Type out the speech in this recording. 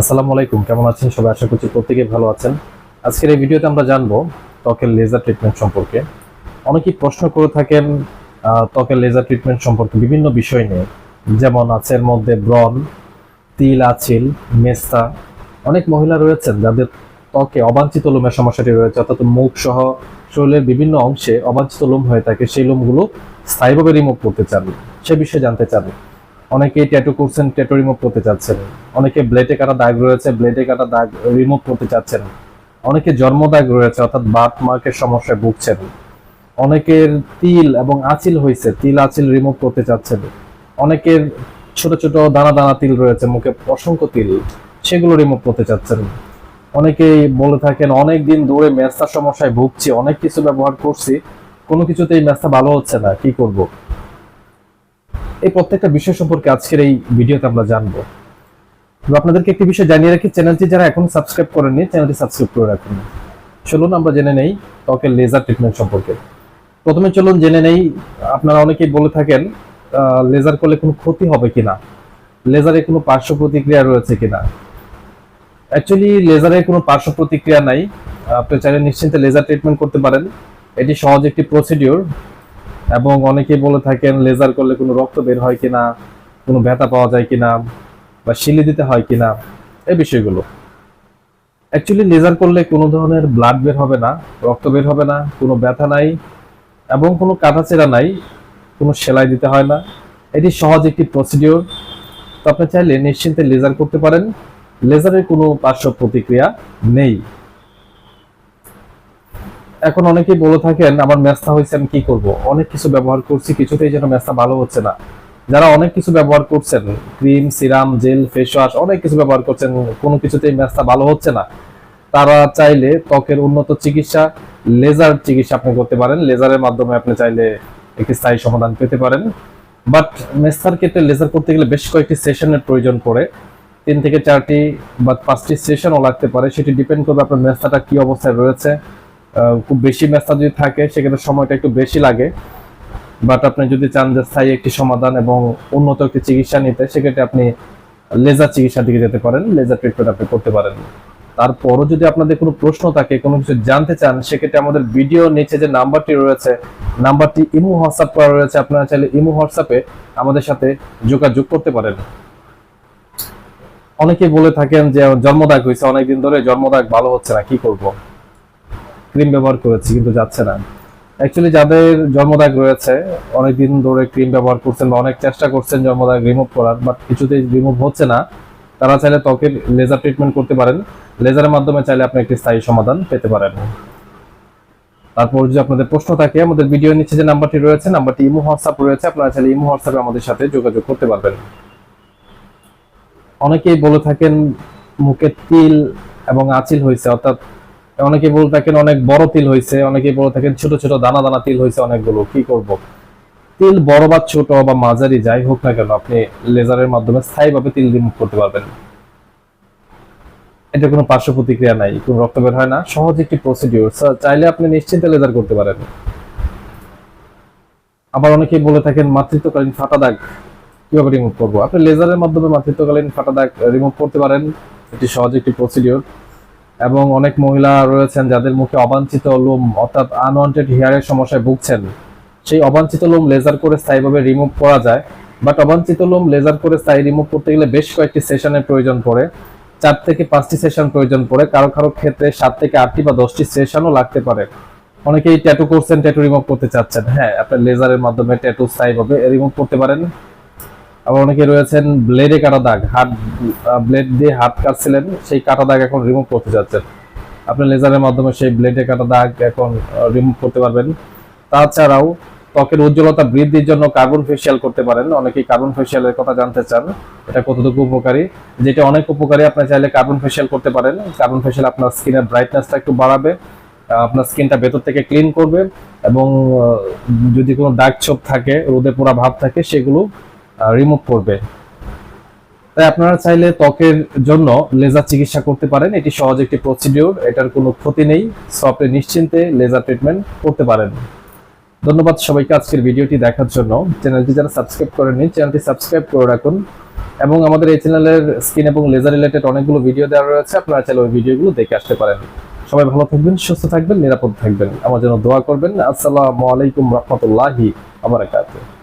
আসসালামু আলাইকুম, কেমন আছেন? সবাই আশা করছি প্রত্যেকেই ভালো আছেন। আজকের এই ভিডিওতে আমরা জানব ত্বকের লেজার ট্রিটমেন্ট সম্পর্কে। অনেকেই প্রশ্ন করে থাকেন ত্বকের লেজার ট্রিটমেন্ট সম্পর্কে বিভিন্ন বিষয় নিয়ে। যেমন আছে এর মধ্যে ব্রন তিল, আচিল, মেস্তা। অনেক মহিলা রয়েছেন যাদের ত্বকে অবাঞ্ছিত লোমের সমস্যাটি রয়েছে, অর্থাৎ মুখ সহ শরীরের বিভিন্ন অংশে অবাঞ্ছিত লোম হয়ে থাকে, সেই লোমগুলো স্থায়ীভাবে রিমুভ করতে চান, সে বিষয়ে জানতে চান। অনেকে ট্যাটু করছেন ট্যাটু রিমুভ করতে চাচ্ছেন। অনেকে ব্লেডে কাটা দাগ রয়েছে ব্লেডে কাটা দাগ রিমুভ করতে চাচ্ছেন। অনেকে জন্ম দাগ রয়েছে, অর্থাৎ বার্থ মার্কের সমস্যায় ভুগছেন। অনেকের তিল এবং আঁচিল হয়েছে তিল আঁচিল রিমুভ করতে চাচ্ছেন। অনেকের ছোট ছোট দানা দানা তিল রয়েছে, মুখে অসংখ্য তিল, সেগুলো রিমুভ করতে চাচ্ছেন। অনেকেই বলে থাকেন অনেক দিন ধরে মেস্তার সমস্যায় ভুগছি, অনেক কিছু ব্যবহার করছি, কোনো কিছুতেই মেস্তা ভালো হচ্ছে না, কি করব? এই প্রত্যেকটা বিষয় সম্পর্কে আজকের এই ভিডিওতে আমরা জানব। আপনাদেরকে একটি বিষয় জানিয়ে রাখি, চ্যানেলটি যারা এখন সাবস্ক্রাইব করেননি, চ্যানেলটি সাবস্ক্রাইব করে রাখুন। চলুন, আমরা জেনে নেই ত্বকের লেজার ট্রিটমেন্ট সম্পর্কে। প্রথমে চলুন জেনে নেই, আপনারা অনেকেই বলে থাকেন লেজার করলে কোনো ক্ষতি হবে কিনা? লেজারে কোনো পার্শ্ব প্রতিক্রিয়া রয়েছে কিনা? অ্যাকচুয়ালি লেজারে কোনো পার্শ্ব প্রতিক্রিয়া নাই। আপনি চাইলে নিশ্চিন্তে লেজার ট্রিটমেন্ট করতে পারেন। এটি সহজ একটি প্রসিডিওর এবং অনেকে বলে থাকেন লেজার করলে কোনো রক্ত বের হয় কিনা, কোনো ব্যথা পাওয়া যায় কিনা, বা শিলি দিতে হয় কিনা, এই বিষয়গুলো। অ্যাকচুয়ালি লেজার করলে কোনো ধরনের ব্লাড বের হবে না, রক্ত বের হবে না, কোনো ব্যথা নাই এবং কোনো কাটাচেরা নাই, কোনো সেলাই দিতে হয় না। এটি সহজ একটি প্রসিডিওর তো আপনি চাইলে নিশ্চিন্তে লেজার করতে পারেন। লেজারের কোনো পার্শ্ব প্রতিক্রিয়া নেই। এখন অনেকেই বলে থাকেন, আমার ম্যাচটা হয়েছে, আমি কি করব? অনেক কিছু ব্যবহার করছি, কিছুতেই যেন ম্যাচটা ভালো হচ্ছে না। যারা অনেক কিছু ব্যবহার করছেন, cream, serum, gel, face wash, অনেক কিছু ব্যবহার করছেন, কোনো কিছুতেই ম্যাচটা ভালো হচ্ছে না। তারা চাইলে ত্বকের উন্নত চিকিৎসা, লেজার চিকিৎসা আপনি করতে পারেন। লেজারের মাধ্যমে আপনি চাইলে একটি স্থায়ী সমাধান পেতে পারেন। বাট মেস্তার ক্ষেত্রে লেজার করতে গেলে বেশ কয়েকটি সেশনের প্রয়োজন পড়ে। তিন থেকে চারটি বা পাঁচটি সেশনও লাগতে পারে। সেটি ডিপেন্ড করবে আপনার মেস্তাটা কি অবস্থায় রয়েছে। খুব বেশি মেস্তা যদি থাকে, সেক্ষেত্রে সময়টা একটু বেশি লাগে। বাট আপনি যদি চান যে স্থায়ী একটি সমাধান এবং উন্নত একটি চিকিৎসা নিতে, সেক্ষেত্রে আপনি লেজার চিকিৎসার দিকে যেতে পারেন। লেজার ট্রিটমেন্ট আপনি করতে পারেন। তারপরও যদি আপনাদের কোনো প্রশ্ন থাকে, কোনো কিছু জানতে চান, সেক্ষেত্রে আমাদের ভিডিও নিচে যে নাম্বারটি রয়েছে, নাম্বারটি ইমো হোয়াটসঅ্যাপ করা রয়েছে। আপনারা চাইলে ইমো হোয়াটসঅ্যাপে আমাদের সাথে যোগাযোগ করতে পারেন। অনেকে বলে থাকেন যে জন্মদাগ হয়েছে, অনেকদিন ধরে জন্মদাগ ভালো হচ্ছে না, কি করব? ক্রিম ব্যবহার করেছি, কিন্তু যাচ্ছে না। অ্যাকচুয়ালি যাদের জন্মদাগ রয়েছে, অনেকদিন ধরে ক্রিম ব্যবহার করছেন বা অনেক চেষ্টা করছেন জন্মদাগ রিমুভ করার বাট কিছুতেই রিমুভ হচ্ছে না। তারা চাইলে ত্বকের লেজার ট্রিটমেন্ট করতে পারেন। লেজারের মাধ্যমে চাইলে আপনি একটি স্থায়ী সমাধান পেতে পারেন। তারপর যদি আপনাদের প্রশ্ন থাকে, আমাদের ভিডিও নিচে যে নাম্বারটি রয়েছে নাম্বারটি ইমো হোয়াটসঅ্যাপ রয়েছে, আপনারা চাইলে ইমো হোয়াটসঅ্যাপে আমাদের সাথে যোগাযোগ করতে পারবেন। অনেকেই বলে থাকেন, মুখে তিল এবং আঁচিল হয়েছে অর্থাৎ অনেকেই বলে থাকেন অনেক বড় তিল হয়েছে অনেকেই বলে থাকেন ছোট ছোট দানা দানা তিল হয়েছে অনেকগুলো, কি করব? তিল বড় বা ছোট বা মাঝারি যাই হোক না কেন, আপনি লেজারের মাধ্যমে স্থায়ীভাবে তিল রিমুভ করতে পারবেন। এটা কোনো পার্শ্ব প্রতিক্রিয়া নাই, কোনো রক্ত বের হয় না, সহজ একটি প্রসিডিওর চাইলে আপনি নিশ্চিন্তে লেজার করতে পারেন। আবার অনেকেই বলে থাকেন মাতৃত্বকালীন ফাটা দাগ কীভাবে রিমুভ করব? আপনি লেজারের মাধ্যমে মাতৃত্বকালীন ফাটা দাগ রিমুভ করতে পারেন, এটি সহজ একটি প্রসিডিওর এবং অনেক মহিলা রয়েছেন যাদের মুখে অবাঞ্ছিত লোম, অর্থাৎ আনওয়ান্টেড হেয়ারের সমস্যায় ভুগছেন। সেই অবাঞ্ছিত লোম লেজার করে স্থায়ীভাবে রিমুভ করা যায়। বাট অবাঞ্ছিত লোম লেজার করে স্থায়ী রিমুভ করতে গেলে বেশ কয়েকটি সেশনের প্রয়োজন পড়ে। চার থেকে পাঁচটি সেশন প্রয়োজন পড়ে। কারও কারও ক্ষেত্রে সাত থেকে আটটি বা দশটি সেশনও লাগতে পারে। অনেকেই ট্যাটু করছেন ট্যাটু রিমুভ করতে চাচ্ছেন। হ্যাঁ আপনার লেজারের মাধ্যমে ট্যাটু স্থায়ীভাবে রিমুভ করতে পারেন। আবার অনেকে রয়েছেন ব্লেডে কাটা দাগ, হাত ব্লেড দিয়ে হাত কাটছিলেন, সেই কাটা দাগ এখন রিমুভ করতে চাচ্ছেন আপনি লেজারের মাধ্যমে সেই ব্লেডে কাটা দাগ এখন রিমুভ করতে পারবেন। তাছাড়াও ত্বকের উজ্জ্বলতা বৃদ্ধির জন্য কার্বন ফেসিয়াল করতে পারেন। অনেকেই কার্বন ফেসিয়ালের কথা জানতে চান, এটা কতটুকু উপকারী? যেটা অনেক উপকারী, আপনি চাইলে কার্বন ফেসিয়াল করতে পারেন। কার্বন ফেসিয়াল আপনার স্কিনের ব্রাইটনেসটা একটু বাড়াবে আপনার স্কিনটা ভেতর থেকে ক্লিন করবে এবং যদি কোনো দাগ ছোপ থাকে, রোদে পোড়া ভাব থাকে, সেগুলো রিমুভ করবে। তাই আপনারা চাইলে ত্বকের জন্য লেজার চিকিৎসা করতে পারেন। এটি সহজ একটি প্রসিডিওর এটার কোনো ক্ষতি নেই। সো আপনি নিশ্চিন্তে লেজার ট্রিটমেন্ট করতে পারেন। ধন্যবাদ সবাইকে আজকের ভিডিওটি দেখার জন্য। চ্যানেলটি যারা সাবস্ক্রাইব করেননি, চ্যানেলটি সাবস্ক্রাইব করে রাখুন। এবং আমাদের এই চ্যানেলের স্কিন এবং লেজার রিলেটেড অনেকগুলো ভিডিও দেওয়া রয়েছে। আপনারা চাইলে ওই ভিডিওগুলো দেখে আসতে পারেন। সবাই ভালো থাকবেন, সুস্থ থাকবেন, নিরাপদ থাকবেন। আমার জন্য দোয়া করবেন। আসসালামু আলাইকুম রহমতুল্লাহি আবরাকাতুহ।